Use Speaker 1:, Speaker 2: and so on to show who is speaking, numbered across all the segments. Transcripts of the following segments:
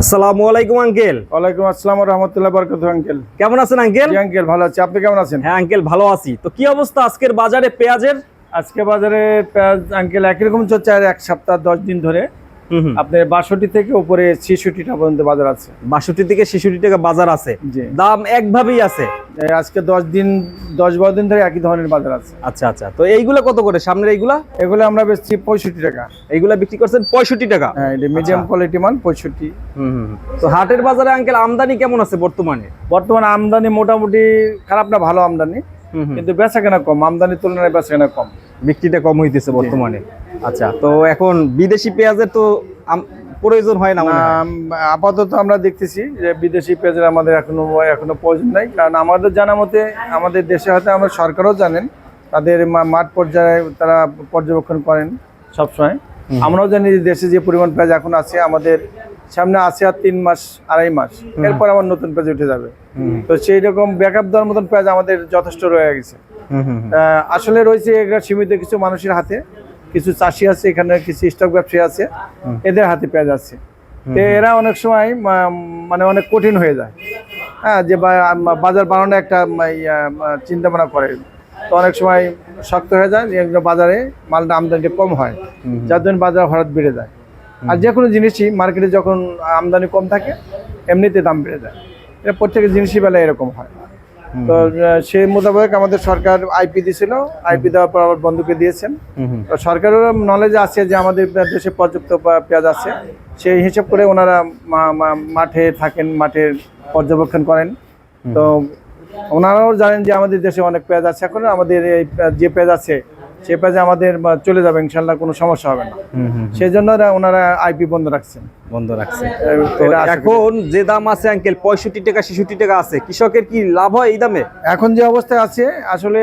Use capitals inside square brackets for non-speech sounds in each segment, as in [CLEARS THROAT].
Speaker 1: আসসালামু আলাইকুম আঙ্কেল।
Speaker 2: ওয়ালাইকুম আসসালাম রহমতুল্লাহ বরকত আঙ্কেল।
Speaker 1: কেমন আছেন আঙ্কেল?
Speaker 2: আঙ্কেল ভালো আছি। আপনি কেমন আছেন?
Speaker 1: হ্যাঁ আঙ্কেল ভালো আছি। তো কি অবস্থা আজকের বাজারে পেঁয়াজের?
Speaker 2: আজকে বাজারে পেঁয়াজ আঙ্কেল একই রকম চলছে আর এক সপ্তাহ দশ দিন ধরে। আপনার বাষট্টি থেকে উপরে ছেষট্টি টাকা পর্যন্ত বাজার আছে।
Speaker 1: বাষট্টি থেকে ছেষট্টি টাকা বাজার আছে। দাম একভাবেই আছে।
Speaker 2: আজকে দশ দিন দশ বারো দিন ধরে একই ধরনের বাজার আছে।
Speaker 1: আচ্ছা আচ্ছা। তো এইগুলা কত করে? সামনের এইগুলা?
Speaker 2: এগুলো আমরা বেচছি পঁয়ষট্টি টাকা।
Speaker 1: এইগুলা বিক্রি করছেন পঁয়ষট্টি টাকা?
Speaker 2: হ্যাঁ এটা মিডিয়াম। কোয়ালিটি মান পঁয়ষট্টি।
Speaker 1: তো হাটের বাজারে আঙ্কেল আমদানি কেমন আছে বর্তমানে?
Speaker 2: বর্তমানে আমদানি মোটামুটি খারাপ না ভালো আমদানি। কিন্তু বেচা কেনা কম আমদানির তুলনায় বেচা কেনা কম।
Speaker 1: বিক্রিটা কম হইতেছে বর্তমানে। আচ্ছা তো এখন বিদেশি পেঁয়াজের তো প্রয়োজন হয় না
Speaker 2: আপাতত আমরা দেখতেছি যে বিদেশি পেঁয়াজের আমাদের এখনও এখনও প্রয়োজন নাই। কারণ আমাদের জানা মতে আমাদের দেশে হয়তো আমরা সরকারও জানেন তাদের মাঠ পর্যায়ে তারা পর্যবেক্ষণ করেন সবসময়। আমরাও জানি যে দেশে যে পরিমাণ পেঁয়াজ এখন আছে আমাদের সামনে আছে আর তিন মাস আড়াই মাস। এরপর আমার নতুন পেঁয়াজ উঠে যাবে। তো সেই রকম ব্যাকআপ দেওয়ার মতন পেঁয়াজ আমাদের যথেষ্ট রয়ে গেছে। আসলে রয়েছে সীমিত কিছু মানুষের হাতে। কিছু চাষি আছে এখানে কিছু স্টক ব্যবসায়ী আছে এদের হাতে পেঁয়াজ আছে। তো এরা অনেক সময় মানে অনেক কঠিন হয়ে যায়। হ্যাঁ যে বাজার বানানো একটা চিন্তা ভাবনা করে। তো অনেক সময় শক্ত হয়ে যায় বাজারে মালটা আমদানিটা কম হয়। যার জন্য বাজার হঠাৎ বেড়ে যায়। আর যে কোনো জিনিসই মার্কেটে যখন আমদানি কম থাকে এমনিতে দাম বেড়ে যায়। এটা প্রত্যেকের জিনিসই বেলায় এরকম হয়। তো সেই মোতাবেক আমাদের সরকার আইপি দিছিল আইপি দেওয়ার পর আবার বন্ধুকে দিয়েছেন। তো সরকারেরও নলেজ আছে যে আমাদের দেশে পর্যাপ্ত পেঁয়াজ আছে। সেই হিসাব করে ওনারা মাঠে থাকেন মাঠে পর্যবেক্ষণ করেন। তো ওনারাও জানেন যে আমাদের দেশে অনেক পেঁয়াজ আছে। এখন আমাদের এই যে পেঁয়াজ আছে সেই পেঁয়াজে আমাদের চলে যাবে ইনশাল্লাহ কোনো সমস্যা হবে না। সেই জন্য ওনারা আইপি বন্ধ রাখছেন।
Speaker 1: বন্ধ রাখছে। এখন যে দাম আছে আঙ্কেল পঁয়ষট্টি টাকা ছেষট্টি টাকা আছে কৃষকের কি লাভ হয় এই দামে?
Speaker 2: এখন যে অবস্থায় আছে আসলে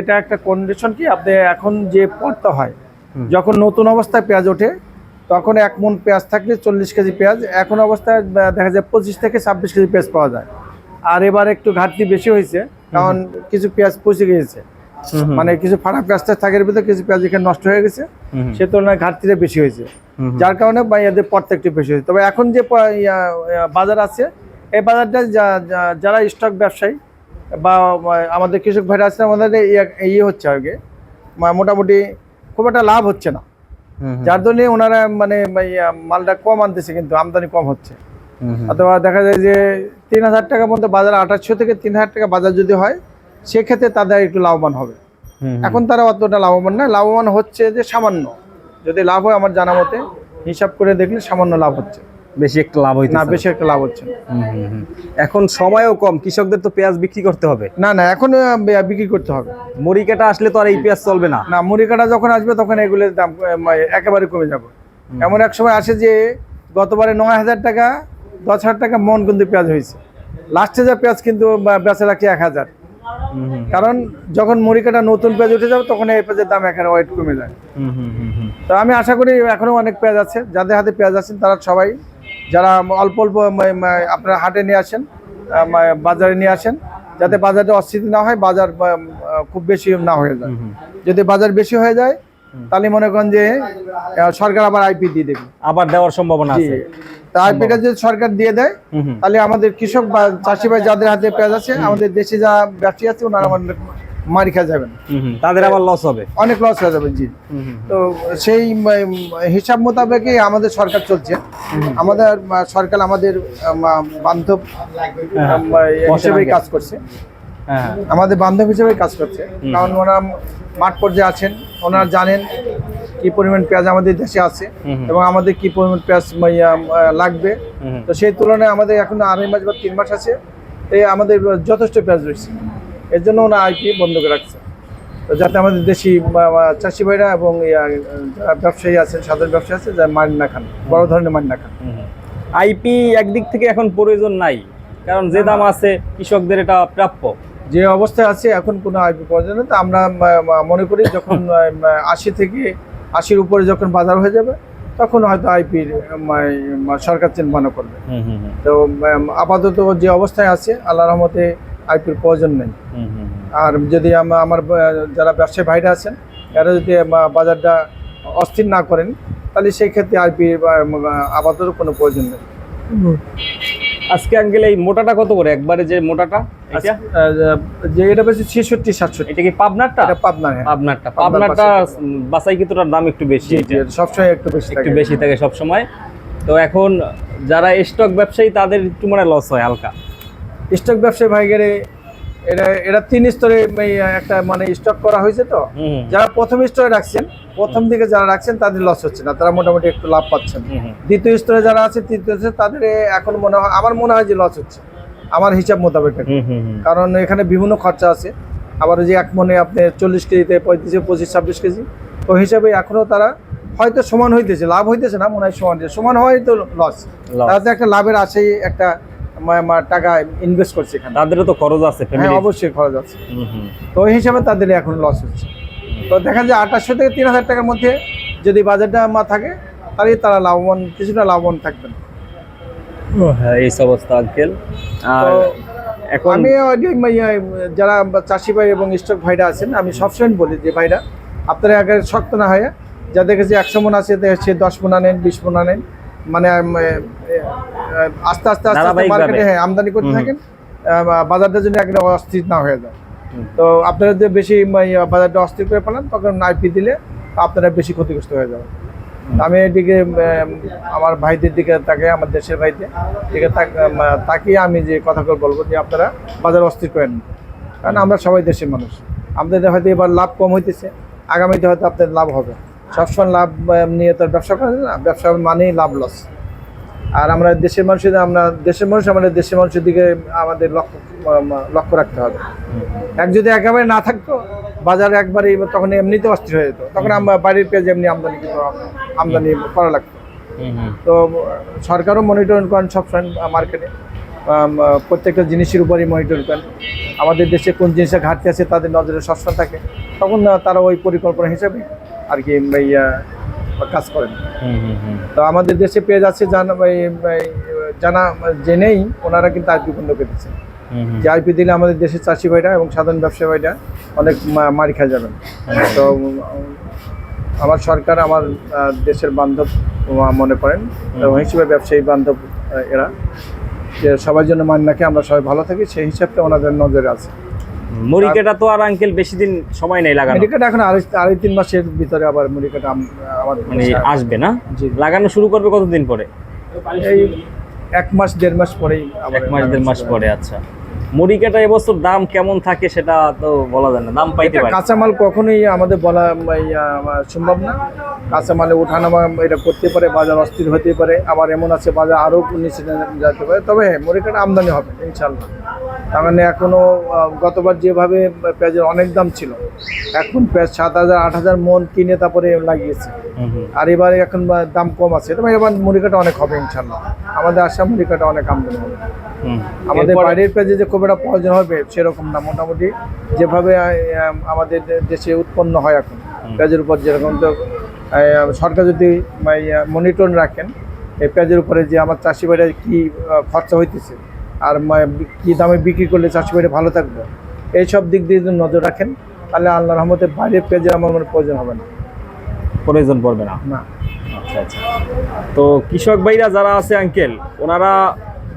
Speaker 2: এটা একটা কন্ডিশন কি আপনি এখন যে পড়তে হয় যখন নতুন অবস্থায় পেঁয়াজ ওঠে তখন এক মন পেঁয়াজ থাকলে চল্লিশ কেজি পেঁয়াজ এখন অবস্থায় দেখা যায় পঁচিশ থেকে ছাব্বিশ কেজি পেঁয়াজ পাওয়া যায়। আর এবার একটু ঘাটতি বেশি হয়েছে কারণ কিছু পেঁয়াজ পচে গিয়েছে। মানে কিছু ফাটা পেঁয়াজ থাকে এর ভিতরে কিছু পেঁয়াজ এখানে নষ্ট হয়ে গেছে। সে তুলনায় ঘাটতিটা বেশি হয়েছে। যার কারণে এদের পড়তে একটু বেশি হয়েছে। তবে এখন যে বাজার আছে এই বাজারটা যারা স্টক ব্যবসায়ী বা আমাদের কৃষক ভাইরা আছে আমাদের ইয়ে- ইয়ে হচ্ছে আর কি। মোটামুটি খুব একটা লাভ হচ্ছে না। যার জন্য ওনারা মানে মালটা কম আনতেছে কিন্তু আমদানি কম হচ্ছে। অথবা দেখা যায় যে তিন হাজার টাকা মধ্যে বাজার আঠাশশো থেকে তিন হাজার টাকা বাজার যদি হয় সেক্ষেত্রে তাদের একটু লাভবান হবে। এখন তারা অতটা লাভবান না লাভবান হচ্ছে যে সামান্য। যদি লাভ হয় আমার জানা মতে হিসাব করে দেখলে সামান্য লাভ হচ্ছে।
Speaker 1: বেশি একটা লাভ হইতে
Speaker 2: না বেশি একটা লাভ হচ্ছে।
Speaker 1: এখন সময়ও কম কৃষকদের তো পেঁয়াজ বিক্রি করতে হবে।
Speaker 2: না না এখন বিক্রি করতে হবে।
Speaker 1: মরি কাটা আসলে তো আর এই পেঁয়াজ চলবে না।
Speaker 2: না মুড়ি কাটা যখন আসবে তখন এগুলোর দাম একেবারে কমে যাবে। এমন এক সময় আসে যে গতবারে নয় হাজার টাকা দশ হাজার টাকা মন কিন্তু পেঁয়াজ হয়েছে। লাস্টে যা পেঁয়াজ কিন্তু বেচা রাখছে এক হাজার। কারণ যখন মুড়ি কাটা নতুন পেঁয়াজ উঠে যাবে তখন এই পেঁয়াজের দাম এখানে ওয়েট কমে যায়। তো আমি আশা করি এখনও অনেক পেঁয়াজ আছে। যাদের হাতে পেঁয়াজ আছেন তারা সবাই যারা অল্প অল্প আপনার হাটে নিয়ে আসেন বাজারে নিয়ে আসেন যাতে বাজারটা অস্থিতি না হয় বাজার খুব বেশি না হয়ে যায়। যদি বাজার বেশি হয়ে যায় তাহলে মনে করেন যে সরকার আবার আইপি দিয়ে দেবে।
Speaker 1: আবার দেওয়ার সম্ভাবনা আছে।
Speaker 2: আইপিটা যদি সরকার দিয়ে দেয়। তাহলে আমাদের কৃষক বা চাষি ভাই যাদের হাতে পেঁয়াজ আছে আমাদের দেশে যা ব্যবসায়ী আছে ওনারা আমাদের মারি খা যাবেন।
Speaker 1: তাদের আবার লস হবে।
Speaker 2: অনেক লস হয়ে যাবে জি। তো সেই হিসাব মোতাবেকই আমাদের সরকার চলছে। আমাদের সরকার আমাদের বান্ধব আহ, হিসেবেই কাজ করছে।
Speaker 1: হ্যাঁ
Speaker 2: আমাদের বান্ধব হিসেবেই কাজ করছে। কারণ ওনারা মাঠ পর্যায়ে আছেন। ওনারা জানেন কি পরিমাণ পেঁয়াজ আমাদের দেশে আছে এবং আমাদের কি পরিমাণ পেঁয়াজ লাগবে। তো সেই তুলনায় আমাদের এখন আড়াই মাস বা তিন মাস আছে এই আমাদের যথেষ্ট পেঁয়াজ রয়েছে। এর জন্য ওনারা আইপি বন্ধ করে রাখছে। তো যাতে আমাদের দেশি চাষি ভাইরা এবং যারা ব্যবসায়ী আছেন সাধারণ ব্যবসায়ী আছে যারা মারি না খান বড় ধরনের মারি না খান।
Speaker 1: আইপি একদিক থেকে এখন প্রয়োজন নাই। কারণ যে দাম আছে কৃষকদের এটা প্রাপ্য।
Speaker 2: যে অবস্থায় আছে এখন কোনো আইপি পাওয়া যায় না তো আমরা মনে করি যখন [COUGHS] আশি থেকে আশির উপরে যখন বাজার হয়ে যাবে তখন হয়তো আইপির সরকার চিন্তা করবে। তো আপাতত যে অবস্থায় আছে আল্লাহ রহমতে আইপির প্রয়োজন নেই। আর যদি আমার যারা ব্যবসায়ী ভাইরা আছেন এরা যদি বাজারটা অস্থির না করেন তাহলে সেই ক্ষেত্রে আইপি আপাতত কোনো প্রয়োজন নেই।
Speaker 1: আজকে আঙ্কেল এই মোটাটা কত করে? একবারে যে মোটাটা
Speaker 2: যে এটা বেশি ছেষট্টি সাতষট্টি।
Speaker 1: এটা কি পাবনারটা?
Speaker 2: এটা পাবনার হ্যাঁ।
Speaker 1: পাবনারটা। পাবনারটা। বাসাই কিছুটার দাম একটু বেশি?
Speaker 2: সবসময় একটু বেশি
Speaker 1: একটু বেশি থাকে সবসময়। তো এখন যারা স্টক ব্যবসায়ী তাদের একটু মানে লস হয় হালকা।
Speaker 2: স্টক ব্যবসায়ী ভাই গেলে এটা এটা তিন স্তরে একটা মানে স্টক করা হয়েছে তো। যারা প্রথম স্তরে রাখছেন প্রথম দিকে যারা রাখছেন তাদের লস হচ্ছে না। তারা মোটামুটি একটু লাভ পাচ্ছেন। দ্বিতীয় স্তরে যারা আছে তৃতীয় স্তরে তাদের এখন মনে হয় আমার মনে হয় যে লস হচ্ছে। আমার হিসাব মোতাবেক। কারণ এখানে বিভিন্ন খরচা আছে। আবার ওই যে এক মনে আপনি চল্লিশ কেজিতে পঁয়ত্রিশে পঁচিশ ছাব্বিশ কেজি। তো হিসাবে এখনও তারা হয়তো সমান হইতেছে লাভ হইতেছে না মনে হয় সমান। সমান হয় তো লস তাদের একটা লাভের আশাই একটা টাকা ইনভেস্ট করছে এখানে।
Speaker 1: তাদেরও তো খরচ আছে
Speaker 2: হ্যাঁ অবশ্যই খরচ আছে। তো ওই হিসাবে তাদের এখন লস হচ্ছে। তো দেখা যায় আঠাশশো থেকে তিন হাজার টাকার মধ্যে যদি বাজারটা মা থাকে তাহলে তারা লাভবান কিছুটা লাভবান থাকবেন।
Speaker 1: হ্যাঁ এই অবস্থা আঙ্কেল আর এখন
Speaker 2: আমি যারা চাষি ভাই এবং স্টক ভাইরা আছেন আমি সবসময় বলি যে ভাইরা আপনারা আগে শক্ত না হয়ে যাদের কাছে একশো মন আছে সে দশ মন নেন বিশ মন নেন মানে আস্তে আস্তে আস্তে মার্কেটে হ্যাঁ আমদানি করতে থাকেন বাজারটা যেন একদম অস্থির না হয়ে যায়। তো আপনারা যে বেশি বাজারটা অস্থির করে ফেলান, তখন আইপি দিলে আপনারা বেশি ক্ষতিগ্রস্ত হয়ে যাবেন। আমি এদিকে আমার ভাইদের দিকে তাকে আমার দেশের ভাইদের দিকে তাক- তাকিয়ে আমি যে কথাগুলো বলব যে আপনারা বাজার অস্থির করেন। কারণ আমরা সবাই দেশের মানুষ। আমাদের হয়তো এবার লাভ কম হইতেছে, আগামীতে হয়তো আপনাদের লাভ হবে। সবসময় লাভ নিয়ে তো ব্যবসা করেন না। ব্যবসা মানেই লাভ লস আর আমরা দেশের মানুষের আমরা দেশের মানুষ আমাদের দেশের মানুষের দিকে আমাদের লক্ষ্য লক্ষ্য রাখতে হবে। এক যদি একেবারে না থাকতো বাজার একবারে তখন এমনিতে অস্থির হয়ে যেত। তখন আমরা বাড়ির পেঁয়াজ এমনি আমদানি আমদানি করা লাগতো। তো সরকারও মনিটরিং করেন সবসময় মার্কেটে প্রত্যেকটা জিনিসের উপরই মনিটর করেন। আমাদের দেশে কোন জিনিসের ঘাটতি আছে তাদের নজরে সবসময় থাকে। তখন তারা ওই পরিকল্পনা হিসেবে আর কি কাজ করেন।
Speaker 1: হুম, হুম, হুম।
Speaker 2: তো আমাদের দেশে পেঁয়াজ আছে জানা জানা জেনেই ওনারা কিন্তু আইপি বন্ধ
Speaker 1: হুম।
Speaker 2: যে আইপি দিলে আমাদের দেশের চাষি ভাইরা এবং সাধারণ ব্যবসায়ী ভাইরা অনেক মার খেয়ে যাবেন। তো আমার সরকার আমার দেশের বান্ধব মনে করেন এবং হিসেবে ব্যবসায়ী বান্ধব এরা। যে সবার জন্য মান রাখে আমরা সবাই ভালো থাকি সেই হিসাবটা ওনাদের নজরে আছে।
Speaker 1: মুড়িকেটা তো আর আঙ্কেল বেশি দিন সময় নেই লাগানো
Speaker 2: মুড়িকাটা এখন আড়াই আড়াই তিন মাসের ভিতরে আবার মুড়িকাটা আবার
Speaker 1: মানে আসবে না?
Speaker 2: জি।
Speaker 1: লাগানো শুরু করবে কতদিন পরে?
Speaker 2: এই এক মাস দেড় মাস পরেই
Speaker 1: এক মাস দেড় মাস পরে আচ্ছা। মুড়িকাটা এবছর দাম কেমন থাকে সেটা তো বলা যায় না দাম পাইতে পারে।
Speaker 2: কাঁচামাল কখনোই আমাদের বলা সম্ভব না। কাঁচামালে ওঠানামা এটা করতে পারে বাজার অস্থির হতে পারে। আবার এমন আছে বাজার আরও নিচে যেতে পারে। তবে হ্যাঁ মরিকাটা আমদানি হবে ইনশাল্লাহ তার মানে এখনও গতবার যেভাবে পেঁয়াজের অনেক দাম ছিল এখন পেঁয়াজ সাত হাজার আট হাজার মন কিনে তারপরে লাগিয়েছে। আর এবারে এখন দাম কম আছে। তবে এবার মুড়িকাটা অনেক হবে ইনশাল্লাহ আমাদের আসাম মুড়িকাটা অনেক আমদানি হবে। আমাদের বাইরের পেঁয়াজে যে খুব একটা প্রয়োজন হবে সেরকম না। মোটামুটি যেভাবে আমাদের দেশে উৎপন্ন হয় এখন। পেঁয়াজের উপর যেরকম তো সরকার যদি মনিটর রাখেন এই পেঁয়াজের উপরে যে আমার চাষি ভাইরা কী খরচা হইতেছে আর কী দামে বিক্রি করলে চাষি ভাইরা ভালো থাকবে এইসব দিক দিয়ে যদি নজর রাখেন তাহলে আল্লাহ রহমতে বাইরের পেঁয়াজের আমার মনে প্রয়োজন হবে না।
Speaker 1: প্রয়োজন পড়বে না?
Speaker 2: না।
Speaker 1: আচ্ছা আচ্ছা। তো কৃষক ভাইরা যারা আছে আঙ্কেল ওনারা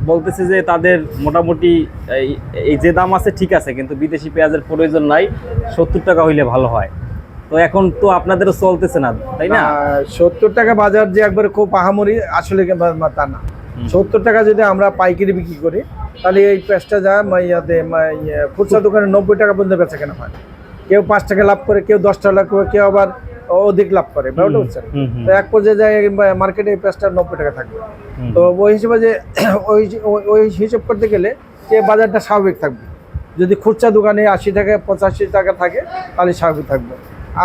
Speaker 1: বলতেছে যে তাদের মোটামুটি এই- যে দাম আছে ঠিক আছে কিন্তু বিদেশি পেঁয়াজের প্রয়োজন নাই সত্তর টাকা হইলে ভালো হয়। তো এখন তো আপনাদেরও চলতেছে না তাই না?
Speaker 2: সত্তর টাকা বাজার যে একবারে খুব আহামরি আসলে তা না। সত্তর টাকা যদি আমরা পাইকারি বিক্রি করি তাহলে এই পেঁয়াজটা যা ইয়াতে ইয়ে খুচরা দোকানে নব্বই টাকা পর্যন্ত বেচা কেনা হয়। কেউ পাঁচ টাকা লাভ করে কেউ দশ টাকা লাভ করে কেউ আবার অধিক লাভ করে ব্যাপারটা তো এক পর্যায়ে যায় মার্কেটে এই পেঁয়াজটা নব্বই টাকা থাকবে। তো ওই হিসেবে যে [CLEARS THROAT] ওই ওই- হিসেব করতে গেলে যে বাজারটা স্বাভাবিক থাকবে। যদি খুচরা দোকানে আশি টাকা পঁচাশি টাকা থাকে তাহলে স্বাভাবিক থাকবে।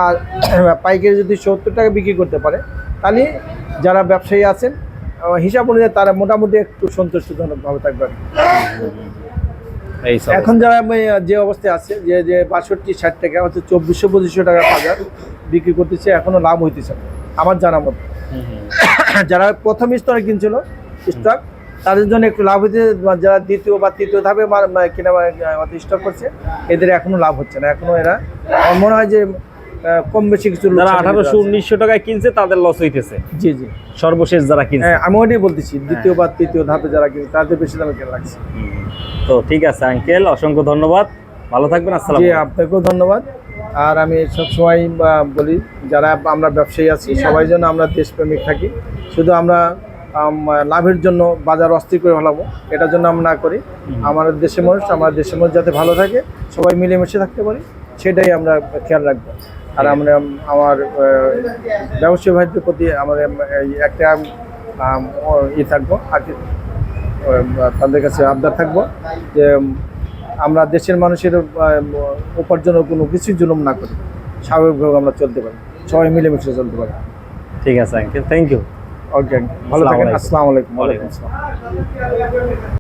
Speaker 2: আর [CLEARS THROAT] পাইকারি যদি সত্তর টাকা বিক্রি করতে পারে তাহলে যারা ব্যবসায়ী আছেন হিসাব অনুযায়ী তারা মোটামুটি একটু সন্তুষ্টজনকভাবে থাকবে এখন যারা যে অবস্থায় আছে যে যে বাষট্টি ষাট টাকা হচ্ছে চব্বিশশো পঁচিশশো টাকা বাজার বিক্রি করতেছে এখনও লাভ হইতেছে আমার জানা মতো। যারা প্রথম স্তরে কিনছিল স্টক তাদের জন্য একটু লাভ হচ্ছে যারা দ্বিতীয় বা তৃতীয় ধাপে কিনা স্টক করছে এদের এখনও লাভ হচ্ছে না। এখনও এরা আমার মনে হয় যে কম বেশি কিছু
Speaker 1: যারা আঠারোশো উনিশশো টাকায় কিনছে তাদের লস হইতেছে।
Speaker 2: জি জি।
Speaker 1: সর্বশেষ যারা কিনছে।
Speaker 2: হ্যাঁ, আমি ওইটাই বলতেছি দ্বিতীয় বা তৃতীয় ধাপে যারা কিনছে তাদের বেশি দামে কেনা লাগছে।
Speaker 1: তো ঠিক আছে আঙ্কেল অসংখ্য ধন্যবাদ। ভালো থাকবেন আসসালাম
Speaker 2: জি আপনাকেও ধন্যবাদ। আর আমি সবসময় বলি যারা আমরা ব্যবসায়ী আছি সবাই যেন আমরা দেশপ্রেমিক থাকি। শুধু আমরা লাভের জন্য বাজার অস্থির করে ফেলাবো এটার জন্য আমরা না করি। আমাদের দেশের মানুষ আমার দেশের মানুষ যাতে ভালো থাকে সবাই মিলেমিশে থাকতে পারি সেটাই আমরা খেয়াল রাখব। আর আমরা আমার আহ, ব্যবসায়ী ভাইদের প্রতি আমাদের একটা ই থাকব আর কি, তাদের কাছে আবদার থাকব যে আমরা দেশের মানুষের উপার্জনের কোনো কিছুই জুলুম না করি। স্বাভাবিকভাবে আমরা চলতে পারি। সবাই মিলেমিশে চলতে পারি।
Speaker 1: ঠিক আছে আঙ্কেল থ্যাংক ইউ
Speaker 2: ওকে ভালো থাকেন।
Speaker 1: আসসালামু আলাইকুম।
Speaker 2: ওয়ালাইকুম আসসালাম।